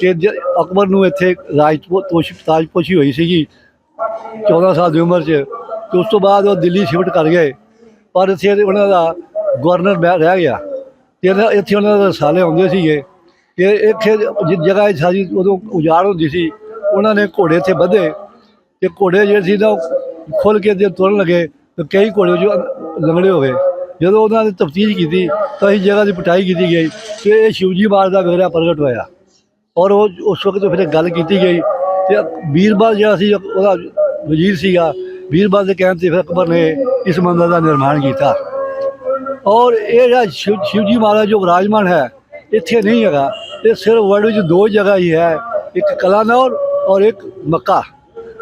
ਕਿ ਜ- ਅਕਬਰ ਨੂੰ ਇੱਥੇ ਰਾਜਪੋਸ਼ ਤਾਜਪੋਸ਼ੀ ਹੋਈ ਸੀਗੀ 14 ਸਾਲ ਦੀ ਉਮਰ 'ਚ ਤੇ ਉਸ ਤੋਂ ਬਾਅਦ ਉਹ ਦਿੱਲੀ ਸ਼ਿਫਟ ਕਰ ਗਏ। ਪਰ ਇੱਥੇ ਉਹਨਾਂ ਦਾ ਗਵਰਨਰ ਬੈ- ਰਹਿ ਗਿਆ। ਤੇ ਇੱਥੇ ਉਹਨਾਂ ਦੇ ਰਸਾਲੇ ਆਉਂਦੇ ਸੀਗੇ। ਕਿ ਇੱਥੇ ਜਿਸ ਜਗ੍ਹਾ ਸਾਰੀ ਉਦੋਂ ਉਜਾੜ ਹੁੰਦੀ ਸੀ। ਉਹਨਾਂ ਨੇ ਘੋੜੇ ਇੱਥੇ ਬੱਧੇ ਤੇ ਘੋੜੇ ਜਿਹੜੇ ਸੀ ਨਾ ਖੁੱਲ ਕੇ ਜੇ ਤੁਰਨ ਲੱਗੇ ਤੇ ਕਈ ਘੋੜੇ ਜੋ ਲੰਗੜੇ ਹੋ ਗਏ। ਜਦੋਂ ਉਹਨਾਂ ਨੇ ਤਫਤੀਸ਼ ਕੀਤੀ ਤਾਂ ਇਸ ਜਗ੍ਹਾ ਦੀ ਪਟਾਈ ਕੀਤੀ ਗਈ ਤੇ ਇਹ ਸ਼ਿਵਜੀ ਮਹਾਰਾਜ ਦਾ ਵਿਗੜਾ ਪ੍ਰਗਟ ਹੋਇਆ। ਔਰ ਉਹ ਉਸ ਵਕਤ ਫਿਰ ਗੱਲ ਕੀਤੀ ਗਈ ਤੇ ਵੀਰਬਾਲ ਜਿਹੜਾ ਸੀ, ਉਹਦਾ ਵਜ਼ੀਰ ਸੀਗਾ, ਵੀਰਬਾਲ ਦੇ ਕਹਿਣ ਤੇ ਫਿਰ ਅਕਬਰ ਨੇ ਇਸ ਮੰਦਰ ਦਾ ਨਿਰਮਾਣ ਕੀਤਾ। ਔਰ ਇਹ ਜਿਹੜਾ ਸ਼ਿਵ, ਸ਼ਿਵਜੀ ਮਹਾਰਾਜ ਜੋ ਵਿਰਾਜਮਾਨ ਹੈ, ਇੱਥੇ ਨਹੀਂ ਹੈਗਾ। ਇਹ ਸਿਰਫ ਵਰਲਡ ਵਿੱਚ ਦੋ ਜਗ੍ਹਾ ਹੀ ਹੈ, ਇੱਕ ਕਲਾਨੌਰ ਔਰ ਇੱਕ ਮੱਕਾ।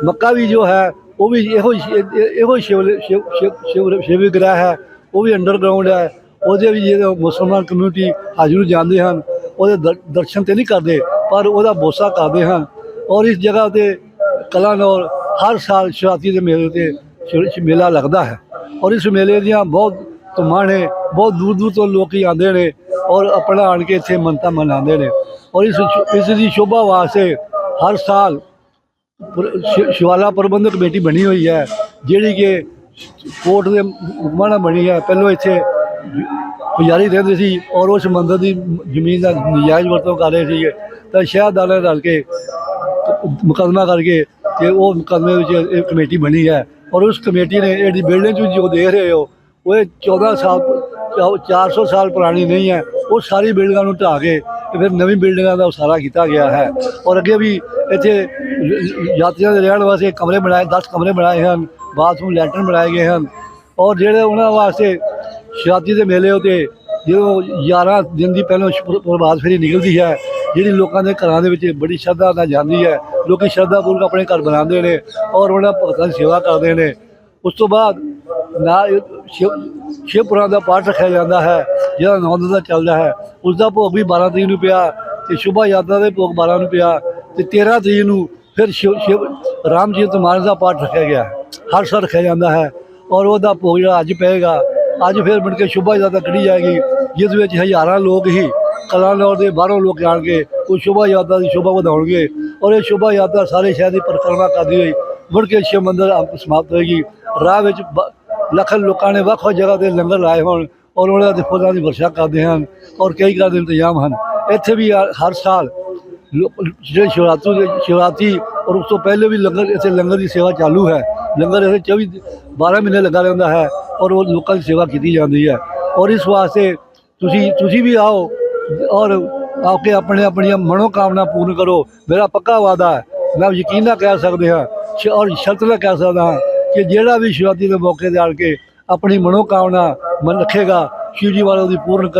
ਮੱਕਾ ਵੀ ਜੋ ਹੈ, ਉਹ ਵੀ ਇਹੋ ਹੀ- ਇਹ- ਇਹੋ ਸ਼ਿਵ ਸ਼ਿਵ ਸ਼ਿਵ ਸ਼ਿਵ ਸ਼ਿਵ ਵਿਗ੍ਰਹ ਹੈ, ਉਹ ਵੀ ਅੰਡਰਗਰਾਉਂਡ ਹੈ। ਉਹਦੇ ਵੀ ਜਿਹੜੇ ਮੁਸਲਮਾਨ ਕਮਿਊਨਿਟੀ ਹਾਜ਼ਰ ਜਾਂਦੇ ਹਨ, ਉਹਦੇ ਦਰ- ਦਰਸ਼ਨ ਤੇ ਨਹੀਂ ਕਰਦੇ। ਪਰ ਉਹਦਾ ਬੋਸਾ ਕਰਦੇ ਹਨ ਔਰ ਇਸ ਜਗ੍ਹਾ ਤੇ ਕਲਾਨੌਰ ਹਰ ਸਾਲ ਸ਼ਿਵਰਾਤਰੀ ਦੇ ਮੇਲੇ ਤੇ ਸ਼ਿਵ- ਮੇਲਾ ਲੱਗਦਾ ਹੈ। ਔਰ ਇਸ ਮੇਲੇ ਦੀਆਂ ਬਹੁਤ ਧੁੰਮਾਂ ਨੇ, ਬਹੁਤ ਦੂਰ ਦੂਰ ਤੋਂ ਲੋਕੀ ਆਉਂਦੇ ਨੇ ਔਰ ਆਪਣਾ ਆਣ ਕੇ ਇੱਥੇ ਮੰਨਤਾਂ ਮਨਾਉਂਦੇ ਨੇ। ਔਰ ਇਸ ਇਸ ਦੀ ਸ਼ੋਭਾ ਵਾਸਤੇ ਹਰ ਸਾਲ ਸ਼ਿਵਾਲਾ ਪ੍ਰਬੰਧਕ ਕਮੇਟੀ ਬਣੀ ਹੋਈ ਹੈ, ਜਿਹੜੀ ਕਿ ਕੋਰਟ ਦੇ ਹੁਕਮਾਂ ਨਾਲ ਬਣੀ ਹੈ। ਪਹਿਲਾਂ ਇੱਥੇ ਪੁਜਾਰੀ ਰਹਿੰਦੇ ਸੀ ਔਰ ਉਸ ਮੰਦਰ ਦੀ ਜ਼ਮੀਨ ਦਾ ਨਜਾਇਜ਼ ਵਰਤੋਂ ਕਰ ਰਹੇ ਸੀਗੇ। ਤਾਂ ਸ਼ਹਿਰਦਾਰਾਂ ਰਲ ਕੇ ਮੁਕੱਦਮਾ ਕਰਕੇ ਤੇ ਉਹ ਮੁਕੱਦਮੇ ਵਿੱਚ ਇਹ ਕਮੇਟੀ ਬਣੀ ਹੈ ਔਰ ਉਸ ਕਮੇਟੀ ਨੇ ਇਹਦੀ ਬਿਲਡਿੰਗ ਵਿੱਚ ਜੋ ਦੇਖ ਰਹੇ ਹੋ, ਉਹ ਇਹ 14 ਸਾਲ ਚਾ- 400 ਸਾਲ ਪੁਰਾਣੀ ਨਹੀਂ ਹੈ। ਉਹ ਸਾਰੀ ਬਿਲਡਿੰਗਾਂ ਨੂੰ ਢਾਹ ਕੇ ਤੇ ਫਿਰ ਨਵੀਂ ਬਿਲਡਿੰਗਾਂ ਦਾ ਉਸਾਰਾ ਕੀਤਾ ਗਿਆ ਹੈ। ਔਰ ਅੱਗੇ ਵੀ ਇੱਥੇ ਯਾਤਰੀਆਂ ਦੇ ਰਹਿਣ ਵਾਸਤੇ ਕਮਰੇ ਬਣਾਏ 10 ਕਮਰੇ ਬਣਾਏ ਹਨ, ਬਾਥਰੂਮ, ਲੈਟਰਨ ਬਣਾਏ ਗਏ ਹਨ। ਔਰ ਜਿਹੜੇ ਉਹਨਾਂ ਵਾਸਤੇ ਸ਼ਾਦੀ ਦੇ ਮੇਲੇ ਉਤੇ ਜਦੋਂ 11 ਦਿਨ ਦੀ ਪਹਿਲਾਂ ਪ੍ਰਭਾਤ ਫੇਰੀ ਨਿਕਲਦੀ ਹੈ, ਜਿਹੜੀ ਲੋਕਾਂ ਦੇ ਘਰਾਂ ਦੇ ਵਿੱਚ ਬੜੀ ਸ਼ਰਧਾ ਨਾਲ ਜਾਂਦੀ ਹੈ, ਲੋਕੀ ਸ਼ਰਧਾ ਪੂਰਵਕ ਆਪਣੇ ਘਰ ਬਣਾਉਂਦੇ ਨੇ ਔਰ ਉਹਨਾਂ ਭਗਤਾਂ ਦੀ ਸੇਵਾ ਕਰਦੇ ਨੇ। ਉਸ ਤੋਂ ਬਾਅਦ ਨਾ ਸ਼ਿਵ ਸ਼ਿਵਪੁਰਾਂ ਦਾ ਪਾਠ ਰੱਖਿਆ ਜਾਂਦਾ ਹੈ, ਜਿਹੜਾ ਨੌਂਦ ਦਾ ਚੱਲਦਾ ਹੈ। ਉਸ ਦਾ ਭੋਗ ਵੀ 12 ਤਰੀਕ ਨੂੰ ਪਿਆ ਤੇ ਸ਼ੁਭਾ ਯਾਤਰਾ ਦੇ ਭੋਗ 12 ਨੂੰ ਪਿਆ ਤੇ 13 ਤਰੀਕ ਨੂੰ ਫਿਰ ਸ਼ਿਵ ਸ਼ਿਵ ਰਾਮ ਜੀ ਮਾਨਸ ਦਾ ਪਾਠ ਰੱਖਿਆ ਗਿਆ। ਹਰ ਸਾਲ ਰੱਖਿਆ ਜਾਂਦਾ ਹੈ। ਔਰ ਉਹਦਾ ਭੋਗ ਜਿਹੜਾ ਅੱਜ ਪਏਗਾ। ਅੱਜ ਫਿਰ ਮੁੜ ਕੇ ਸ਼ੁਭਾ ਯਾਤਰਾ ਕੱਢੀ ਜਾਏਗੀ। ਜਿਸ ਵਿੱਚ ਹਜ਼ਾਰਾਂ ਲੋਕ ਹੀ ਕਲਾਨੌਰ ਦੇ ਬਾਹਰੋਂ ਲੋਕ ਆਣ ਉਹ ਸ਼ੋਭਾ ਯਾਤਰਾ ਦੀ ਸ਼ੋਭਾ ਵਧਾਉਣਗੇ। ਔਰ ਇਹ ਸ਼ੋਭਾ ਯਾਤਰਾ ਸਾਰੇ ਸ਼ਹਿਰ ਦੀ ਪਰਿਕਰਮਾ ਕਰਦੀ ਹੋਈ ਮੁੜ ਕੇ ਸ਼ਿਵ ਮੰਦਰ ਸਮਾਪਤ ਹੋਏਗੀ। ਰਾਹ ਵਿੱਚ ਬ- ਲੱਖਾਂ ਲੋਕਾਂ ਨੇ ਵੱਖ ਵੱਖ ਜਗ੍ਹਾ ਤੇ ਲੰਗਰ ਲਾਏ ਹੋਣ ਔਰ ਉਹਨਾਂ ਦੇ ਫੁੱਲਾਂ ਦੀ ਵਰਸ਼ਾ ਕਰਦੇ ਹਨ ਔਰ ਕਈ ਤਰ੍ਹਾਂ ਦੇ ਇੰਤਜ਼ਾਮ ਹਨ। ਇੱਥੇ ਵੀ ਹਰ ਸਾਲ ਜਿਹੜੇ ਸ਼ਿਵਰਾਤਰੀ ਦੇ, ਸ਼ਿਵਰਾਤਰੀ ਔਰ ਉਸ ਤੋਂ ਪਹਿਲੇ ਵੀ ਲੰਗਰ ਇੱਥੇ ਲੰਗਰ ਦੀ ਸੇਵਾ ਚਾਲੂ ਹੈ। ਲੰਗਰ ਇੱਥੇ 24 12 ਮਹੀਨੇ ਲੱਗਾ ਰਹਿੰਦਾ ਹੈ ਔਰ ਉਹ ਲੋਕਾਂ ਦੀ ਸੇਵਾ ਕੀਤੀ ਜਾਂਦੀ ਹੈ। ਔਰ ਇਸ ਵਾਸਤੇ ਤੁਸੀਂ ਤੁਸੀਂ ਵੀ ਆਓ ਔਰ ਆ ਕੇ ਆਪਣੇ ਆਪਣੀਆਂ ਮਨੋ ਕਾਮਨਾ ਪੂਰਨ ਕਰੋ। ਮੇਰਾ ਪੱਕਾ ਵਾਅਦਾ ਹੈ, ਮੈਂ ਯਕੀਨ ਨਾਲ ਕਹਿ ਸਕਦੇ ਹਾਂ, ਸ਼- ਔਰ ਸ਼ਰਤ ਨਾਲ ਕਹਿ ਸਕਦਾ ਹਾਂ ਕਿ ਜਿਹੜਾ ਵੀ ਸ਼ਿਵਰਾਤਰੀ ਦੇ ਮੌਕੇ ਤੇ ਆਣ ਕੇ ਆਪਣੀ ਮਨੋ ਕਾਮਨਾ ਮਨ ਰੱਖੇਗਾ, ਸ਼ਿਵ ਜੀ ਵਾਲਾ ਦੀ ਪੂਰਨ ਕਰ।